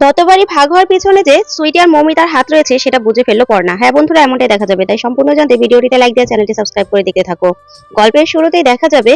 দত্তবাড়ি ভাগ হওয়ার পিছনে যে সুইটি আর মমিতার হাত রয়েছে, সেটা বুঝে ফেলল পর্ণা। হ্যাঁ বন্ধুরা, এমনটাই দেখা যাবে। তাই সম্পূর্ণ জানতে ভিডিওটিতে লাইক দিয়ে চ্যানেলটি সাবস্ক্রাইব করে দেখতে থাকো। গল্পের শুরুতেই দেখা যাবে,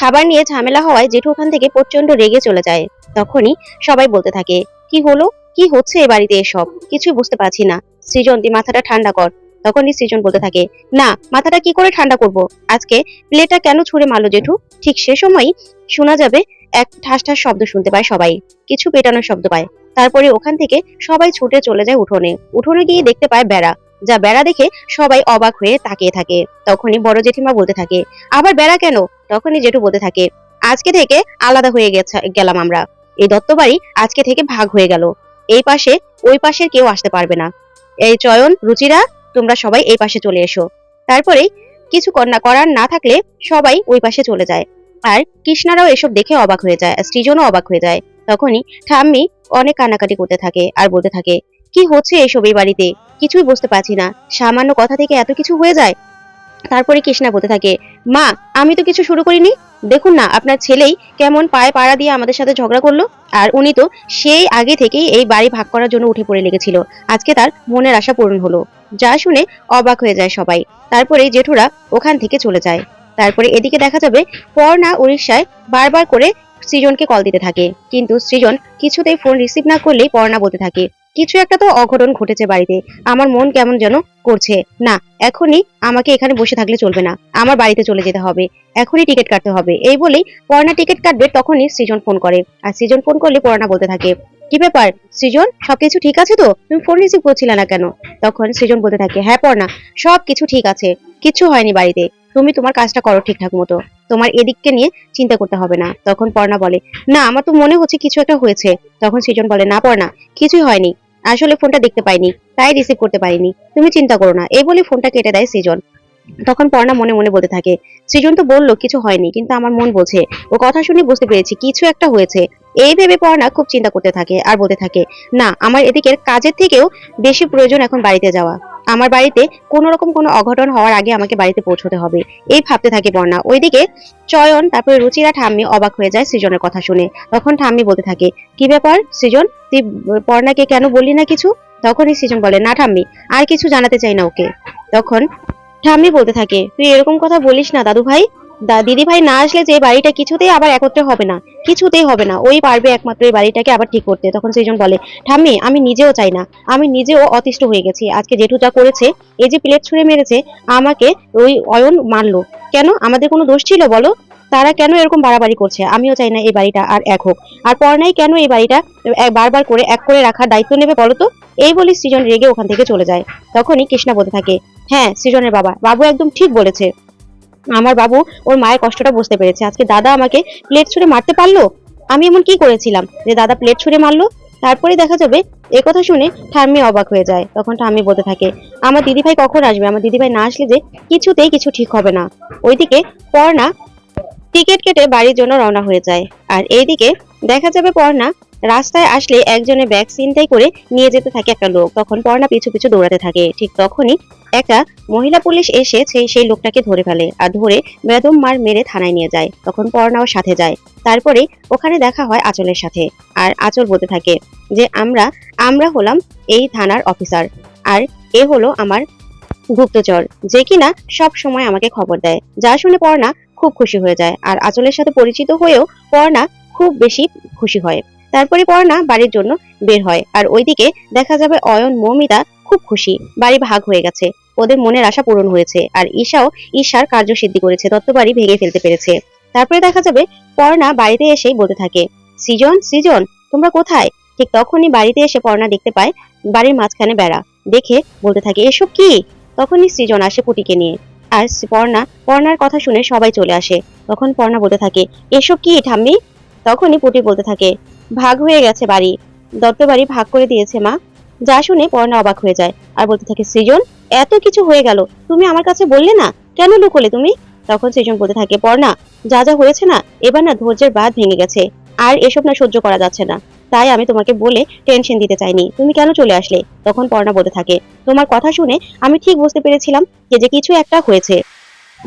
খাবার নিয়ে ঝামেলা হওয়ায় জেঠু ওখান থেকে প্রচণ্ড রেগে চলে যায়। তখনই সবাই বলতে থাকে, কি হলো? কি হচ্ছে এ বাড়িতে এসব? কিছুই বুঝতে পারছি না। সৃজন, তুই মাথাটা ঠান্ডা কর। তখনই সৃজন বলতে থাকে, না, মাথাটা কি করে ঠান্ডা করব? আজকে প্লেটটা কেন ছুঁড়ে মারলো জেঠু? ঠিক সে সময়ই শোনা যাবে এক ঠাস ঠাস শব্দ শুনতে পায় সবাই। কিছু পেটানোর শব্দ পায়। তারপরে ওখান থেকে সবাই ছুটে চলে যায় উঠোনে। উঠোনে গিয়ে দেখতে পায় বেড়া। যা বেড়া দেখে সবাই অবাক হয়ে তাকিয়ে থাকে। তখনই বড় জেঠিমা বলতে থাকে, আবার বেড়া কেন? তখনই জেঠু বলতে থাকে, আজকে থেকে আলাদা হয়ে গেছে, গেলাম আমরা। এই দত্তবাড়ি আজকে থেকে ভাগ হয়ে গেল। এই পাশে, ওই পাশের কেউ আসতে পারবে না। এই চয়ন, রুচিরা, তোমরা সবাই এই পাশে চলে এসো। তারপরে কিছু কর- করার না থাকলে সবাই ওই পাশে চলে যায়। আর কৃষ্ণারাও এসব দেখে অবাক হয়ে যায় সৃজনও অবাক হয়ে যায়। তখনই ঠাম্মি অনেক কান্নাকাটি করতে থাকে আর বলতে থাকে, কি হচ্ছে এসব এই বাড়িতে? কিছুই বুঝতে পারছি না। সামান্য কথা থেকে এত কিছু হয়ে যায়? তারপরে কৃষ্ণা বলতে থাকে, মা, আমি তো কিছু শুরু করিনি। দেখুন না, আপনার ছেলেই কেমন পায়ে পাড়া দিয়ে আমাদের সাথে ঝগড়া করল আর উনি তো সেই আগে থেকেই এই বাড়ি ভাগ করার জন্য উঠে পড়ে লেগেছিল। আজকে তার মনের আশা পূরণ হলো। যা শুনে অবাক হয়ে যায় সবাই। তারপরে জেঠুরা ওখান থেকে চলে যায়। তারপরে এদিকে দেখা যাবে পর্ণা উড়িষ্যায় বারবার করে সৃজনকে কল দিতে থাকে। কিন্তু সৃজন কিছুতেই ফোন রিসিভ না করলেই পর্ণা বলতে থাকে। কিছু একটা তো অঘটন ঘটেছে বাড়িতে। আমার মন কেমন যেন করছে। না, এখনই আমাকে এখানে বসে থাকলে চলবে না। আমার বাড়িতে চলে যেতে হবে। এখনই টিকিট কাটতে হবে। এই বলেই পর্ণা টিকিট কাটবে তখনই সৃজন ফোন করে। আর সৃজন ফোন করলে পর্ণা বলতে থাকে, কি ব্যাপার? সৃজন, সবকিছু ঠিক আছে তো? তুমি ফোন রিসিভ করছিলে না কেন? তখন সৃজন বলতে থাকে হ্যাঁ পর্ণা সবকিছু ঠিক আছে। কিছু হয়নি বাড়িতে। তুমি তোমার কাজটা করো ঠিকঠাক মতো। তোমার এদিককে নিয়ে চিন্তা করতে হবে না। তখন পর্ণা বলে, না, আমার তো মনে হচ্ছে কিছু একটা হয়েছে। তখন সৃজন বলে, না পর্ণা, কিছুই হয়নি। আসলে ফোনটা দেখতে পাইনি, তাই রিসিভ করতে পারিনি। তুমি চিন্তা করো না। এই বলে ফোনটা কেটে দেয় সৃজন। তখন পর্ণা মনে মনে বলতে থাকে, সৃজন তো বলল কিছু হয়নি, কিন্তু আমার মন বলছে। ও কথা শুনে বুঝতে পেরেছি কিছু একটা হয়েছে। এই ভেবে পর্ণা খুব চিন্তা করতে থাকে আর বলতে থাকে, না, আমার এদিকের কাজের থেকেও বেশি প্রয়োজন এখন বাড়িতে যাওয়া। আমার বাড়িতে কোনো রকম কোনো অঘটন হওয়ার আগে আমাকে বাড়িতে পৌঁছতে হবে। এই ভাবতে থাকে বর্ণা। ওইদিকে চয়ন, তারপরে রুচিরা, ঠাম্মি অবাক হয়ে যায় সৃজনের কথা শুনে। তখন ঠাম্মি বলতে থাকে, কি ব্যাপার সৃজন? তুই বর্ণাকে কেন বললি না কিছু? তখনই সৃজন বলে, না ঠাম্মি, আর কিছু জানাতে চাই না ওকে। তখন ঠাম্মি বলতে থাকে, তুই এরকম কথা বলিস না দাদু ভাই দিদি ভাই না আসলে যে বাড়িটা কিছুতেই আবার একত্রে হবে না, কিছুতেই হবে না। ওই পারবে একমাত্র এই বাড়িটাকে আবার ঠিক করতে। তখন সৃজন বলে, ঠাম্মি, আমি নিজেও চাই না। আমি নিজেও অতিষ্ঠ হয়ে গেছি। আজকে জেঠু যা করেছে, এই যে প্লেট ছুঁড়ে মেরেছে, আমাকে ওই অয়ন মারলো। কেন? আমাদের কোনো দোষ ছিল বলো? তারা কেন এরকম বাড়াবাড়ি করছে? আমিও চাই না এই বাড়িটা আর এক হোক। আর পর্ণাই কেন এই বাড়িটা বারবার করে এক করে রাখার দায়িত্ব নেবে বলো তো? এই বলে সৃজন রেগে ওখান থেকে চলে যায়। তখনই কৃষ্ণা বলতে থাকে হ্যাঁ সৃজনের বাবা। বাবু একদম ঠিক বলেছে। আমার বাবু ওর মায়ের কষ্টটা বুঝতে পেরেছে। আজকে দাদা আমাকে প্লেট ছুঁড়ে মারতে পারল? আমি এমন কি করেছিলাম যে দাদা প্লেট ছুঁড়ে মারলো? তারপরে দেখা যাবে এ কথা শুনে ঠাম্মি অবাক হয়ে যায়। তখন ঠাম্মি বলতে থাকে, আমার দিদিভাই কখন আসবে? আমার দিদিভাই না আসলে যে কিছুতেই কিছু ঠিক হবে না। ওইদিকে পর্ণা টিকিট কেটে বাড়ির জন্য রওনা হয়ে যায়। আর এইদিকে দেখা যাবে পর্ণা রাস্তায় আসলে একজনের ব্যাগ ছিনতাই করে নিয়ে যেতে থাকে একটা লোক। তখন পর্ণা পিছু পিছু দৌড়াতে থাকে। ঠিক তখনই একটা মহিলা পুলিশ এসে সেই সেই লোকটাকে ধরে ফেলে আর ধরে বেদম মার মেরে থানায় নিয়ে যায়। তখন পর্ণাও সাথে যায়। তারপরে ওখানে দেখা হয় আচলের সাথে। আর আঁচল বলতে থাকে যে, আমরা আমরা হলাম এই থানার অফিসার। আর এ হলো আমার গুপ্তচর, যে কিনা সব সময় আমাকে খবর দেয়। যা শুনে পর্ণা খুব খুশি হয়ে যায়। আর আঁচলের সাথে পরিচিত হয়েও পর্ণা খুব বেশি খুশি হয়। তারপরে পর্ণা বাড়ির জন্য বের হয়। আর ওইদিকে দেখা যাবে অয়ন, মৌমিতা খুব খুশি। বাড়ি ভাগ হয়ে গেছে। ওদের মনের আশা পূরণ হয়েছে। আর ঈশাও ঈশার কার্যসিদ্ধি করেছে দত্তবাড়ি ভেঙে ফেলতে পেরেছে। তারপরে দেখা যাবে পর্ণা বাড়িতে এসেই বলতে থাকে, সৃজন সৃজন, তোমরা কোথায়? ঠিক তখনই বাড়িতে এসে পর্ণা দেখতে পায় বাড়ির মাঝখানে বেড়া। দেখে বলতে থাকে, এসব কি? তখনই সৃজন আসে পুটিকে নিয়ে। আর পর্ণা পর্ণার কথা শুনে সবাই চলে আসে। তখন পর্ণা বলতে থাকে, এসব কি ঠাম্মি? তখনই পুটি বলতে থাকে ভাগ হয়ে গেছে বাড়ি। দত্ত বাড়ি ভাগ করে দিয়েছে মা। যা শুনে পর্ণা অবাক হয়ে যায় আর বলতে থাকে, সৃজন, এত কিছু হয়ে গেল। তুমি আমার কাছে বললে না? কেন লুকোলে তুমি? তখন সৃজন বলতে থাকে পর্ণা যা যা হয়েছে না, এবার না ধৈর্যের বাদ ভেঙে গেছে। আর এসব না সহ্য করা যাচ্ছে না। তাই আমি তোমাকে বলে টেনশন দিতে চাইনি। তুমি কেন চলে আসলে? তখন পর্ণা বলতে থাকে, তোমার কথা শুনে আমি ঠিক বুঝতে পেরেছিলাম যে কিছু একটা হয়েছে।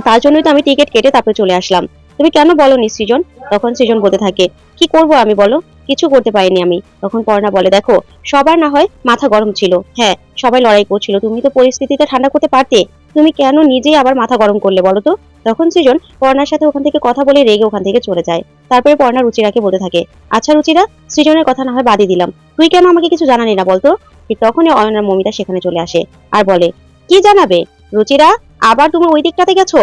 তার জন্যই তো আমি টিকিট কেটে তারপরে চলে আসলাম। তুমি কেন বলনি সৃজন? তখন সৃজন বলতে থাকে, কি করব আমি বলো? কিছু করতে পারিনি আমি। তখন পর্ণা বলে, দেখো, সবার না হয় মাথা গরম ছিল। হ্যাঁ সবাই লড়াই করছিল। তুমি তো পরিস্থিতিটা ঠান্ডা করতে পারতে। তুমি কেন নিজেই আবার মাথা গরম করলে বলো তো? তখন সৃজন পর্ণার সাথে ওখান থেকে কথা বলে রেগে ওখান থেকে চলে যায়। তারপরে পর্ণা রুচিরাকে বলতে থাকে আচ্ছা রুচিরা, সৃজনের কথা না হয় বাদই দিলাম। তুই কেন আমাকে কিছু জানালি না বলতো? তখনই অয়নার মমিতা সেখানে চলে আসে আর বলে, কি জানাবে? রুচিরা, আবার তুমি ওই দিকটাতে গেছো?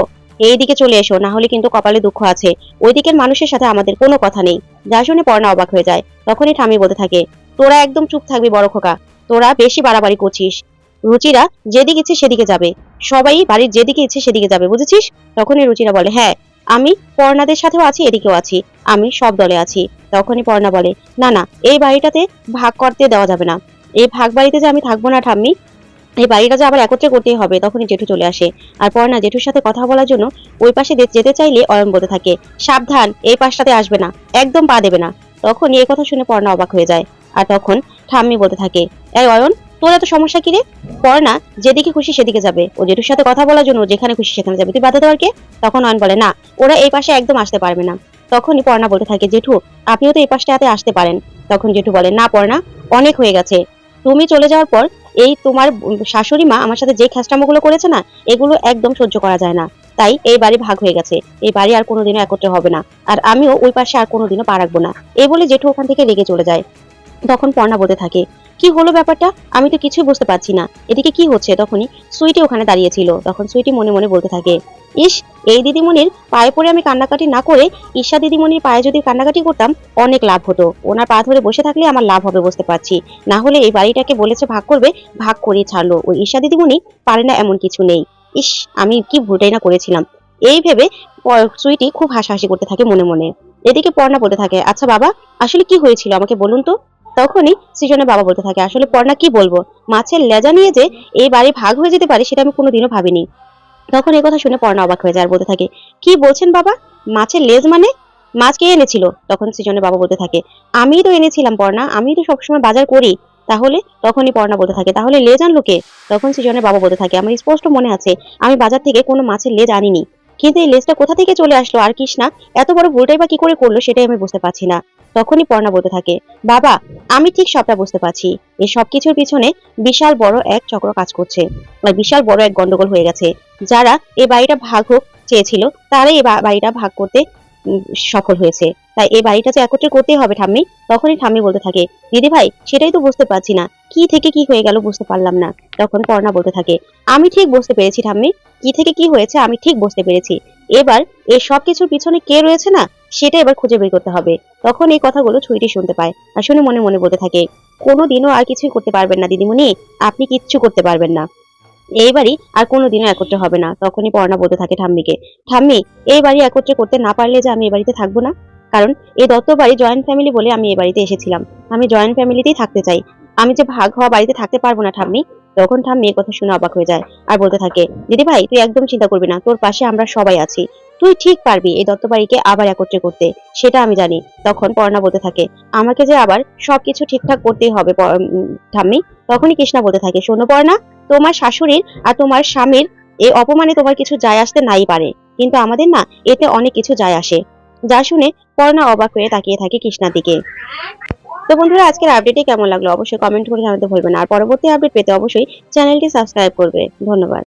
এই দিকে চলে এসো, না হলে কিন্তু কপালে দুঃখ আছে। ওই দিকের মানুষের সাথে আমাদের কোনো কথা নেই। যা শুনে পর্ণা অবাক হয়ে যায়। তখনই ঠামি বলতে থাকে, তোরা একদম চুপ থাকবি বড় খোকা। তোরা বেশি বাড়াবাড়ি করছিস। রুচিরা যেদিকে ইচ্ছে সেদিকে যাবে। সবাই বাড়ির যেদিকে ইচ্ছে সেদিকে যাবে, বুঝেছিস? তখনই রুচিরা বলে হ্যাঁ আমি পর্ণাদের সাথেও আছি, এদিকেও আছি। আমি সব দলে আছি। তখনই পর্ণা বলে, না না, এই বাড়িটাতে ভাগ করতে দেওয়া যাবে না। এই ভাগ বাড়িতে যে আমি থাকব না ঠাম্মি এই বাড়িটা যে আবার একত্রে করতেই হবে, তখনই জেঠু চলে আসে। আর পর্ণা জেঠুর সাথে কথা বলার জন্য ওই পাশে যেতে চাইলে অয়ন বলতে থাকে। সাবধান, এই পাশটাতে আসবে না, একদম পা দেবে না। তখন এই কথা শুনে পর্ণা অবাক হয়ে যায়। আর তখন ঠাম্মি বলতে থাকে, এই অয়ন তোর এত সমস্যা কি রে? পর্ণা যেদিকে খুশি সেদিকে যাবে। ও জেঠুর সাথে কথা বলার জন্য যেখানে খুশি সেখানে যাবে। তুই বাধা দেওয়ার কে? তখন অয়ন বলে, না, ওরা এই পাশে একদম আসতে পারবে না। তখনই পর্ণা বলতে থাকে, জেঠু, আপনিও তো এই পাশটাতে আসতে পারেন। তখন জেঠু বলে, না পর্ণা অনেক হয়ে গেছে। তুমি চলে যাওয়ার পর এই তোমার শাশুড়ি মা আমার সাথে যে খ্যাস্টামোগুলো করেছে না, এগুলো একদম সহ্য করা যায় না। তাই এই বাড়ি ভাগ হয়ে গেছে। এই বাড়ি আর কোনোদিনও একত্রে হবে না। আর আমিও ওই পাশে আর কোনোদিনও পা রাখব না। এই বলে জেঠু ওখান থেকে রেগে চলে যায়। তখন পর্ণা বলতে থাকে, কি হলো ব্যাপারটা? আমি তো কিছুই বুঝতে পারছি না। এদিকে কি হচ্ছে? তখনই সুইটি ওখানে দাঁড়িয়েছিল তখন সুইটি মনে মনে বলতে থাকে ইস, এই দিদিমণির পায়ে পড়ে আমি কান্নাকাটি না করে ঈশা দিদিমণির পায়ে যদি কান্নাকাটি করতাম, অনেক লাভ হতো। ওনার পা ধরে বসে থাকলে আমার লাভ হবে বুঝতে পারছি। না হলে এই বাড়িটাকে বলেছে ভাগ করবে, ভাগ করেই ছাড়লো। ওই ঈশা দিদিমণি পারে না এমন কিছু নেই। ইস, আমি কি ভুলটাই না করেছিলাম। এই ভেবে সুইটি খুব হাসাহাসি করতে থাকে মনে মনে। এদিকে পর্ণা বলতে থাকে আচ্ছা বাবা, আসলে কি হয়েছিল আমাকে বলুন তো? তখনই সৃজনের বাবা বলতে থাকে, আসলে পর্ণা কি বলব? মাছের লেজা নিয়ে যে এই বাড়ি ভাগ হয়ে যেতে পারে, সেটা আমি কোনোদিনও ভাবিনি। তখন এই কথা শুনে পর্ণা অবাক হয়ে যায় আর বলতে থাকে, কি বলছেন বাবা? মাছের লেজ মানে? মাছ কে এনেছিল? তখন সৃজনের বাবা বলতে থাকে আমিই তো এনেছিলাম পর্ণা আমিই তো সবসময় বাজার করি। তাহলে? তখনই পর্ণা বলতে থাকে, তাহলে লেজ আনলো কে? তখন সৃজনের বাবা বলতে থাকে, আমার স্পষ্ট মনে আছে, আমি বাজার থেকে কোনো মাছের লেজ আনিনি। কিন্তু এই লেজটা কোথা থেকে চলে আসলো? আর কৃষ্ণা, এত বড় ভুলটাই বা কি করে করল? সেটাই আমি বুঝতে পারছি না। তখনই পর্ণা বলতে থাকে, বাবা, আমি ঠিক সবটা বুঝতে পারছি। এই সব কিছুর পিছনে বিশাল বড় এক চক্র কাজ করছে। আর বিশাল বড় এক গন্ডগোল হয়ে গেছে। যারা এই বাড়িটা ভাগ হোক চেয়েছিল, তারাই এই বাড়িটা ভাগ করতে সফল হয়েছে। তাই এই বাড়িটা যে একত্রে করতেই হবে ঠাম্মি, তখনই ঠাম্মি বলতে থাকে, দিদি ভাই, সেটাই তো বুঝতে পারছি না। কি থেকে কি হয়ে গেল বুঝতে পারলাম না। তখন পর্ণা বলতে থাকে, আমি ঠিক বুঝতে পেরেছি ঠাম্মি। কি থেকে কি হয়েছে আমি ঠিক বুঝতে পেরেছি। এবার এই সব কিছুর পিছনে কে রয়েছে না? সেটা এবার খুঁজে বের করতে হবে। তখন এই কথাগুলো ছুঁইটি শুনতে পায় আর শুনে মনে মনে বলতে থাকে, কোনোদিনও আর কিছুই করতে পারবেন না দিদিমণি, আপনি কিচ্ছু করতে পারবেন না। এই বাড়ি আর কোনোদিনও একত্রে হবে না। তখনই পর্ণা বলতে থাকে ঠাম্মিকে, ঠাম্মি, এই বাড়ি একত্রে করতে না পারলে যে আমি এই বাড়িতে থাকব না? কারণ এই দত্ত বাড়ি জয়েন্ট ফ্যামিলি বলে আমি এই বাড়িতে এসেছিলাম। আমি জয়েন্ট ফ্যামিলিতেই থাকতে চাই। আমি যে ভাগ হওয়া বাড়িতে থাকতে পারব না ঠাম্মি? তখন ঠাম্মি এই কথা শুনে অবাক হয়ে যায় আর বলতে থাকে দিদি ভাই তুই একদম চিন্তা করবি না। তোর পাশে আমরা সবাই আছি। তুই ঠিক পারবি এই দত্ত বাড়িকে আবার একত্রে করতে, সেটা আমি জানি। তখন পর্ণা বলতে থাকে, আমাকে যে আবার সবকিছু ঠিকঠাক করতেই হবে ঠাম্মি। তখনই কৃষ্ণা বলতে থাকে, শোনো পর্ণা, তোমার শাশুড়ির আর তোমার স্বামীর এই অপমানে তোমার কিছু যায় আসতে নাই পারে। কিন্তু আমাদের না এতে অনেক কিছু যায় আসে। যা শুনে পর্ণা অবাক হয়ে তাকিয়ে থাকে কৃষ্ণার দিকে। তো বন্ধুরা, আজকের আপডেটে কেমন লাগল অবশ্যই কমেন্ট করে জানাতে না। আর পরবর্তী আপডেট পেতে অবশ্যই চ্যানেলটি সাবস্ক্রাইব করবে। ধন্যবাদ।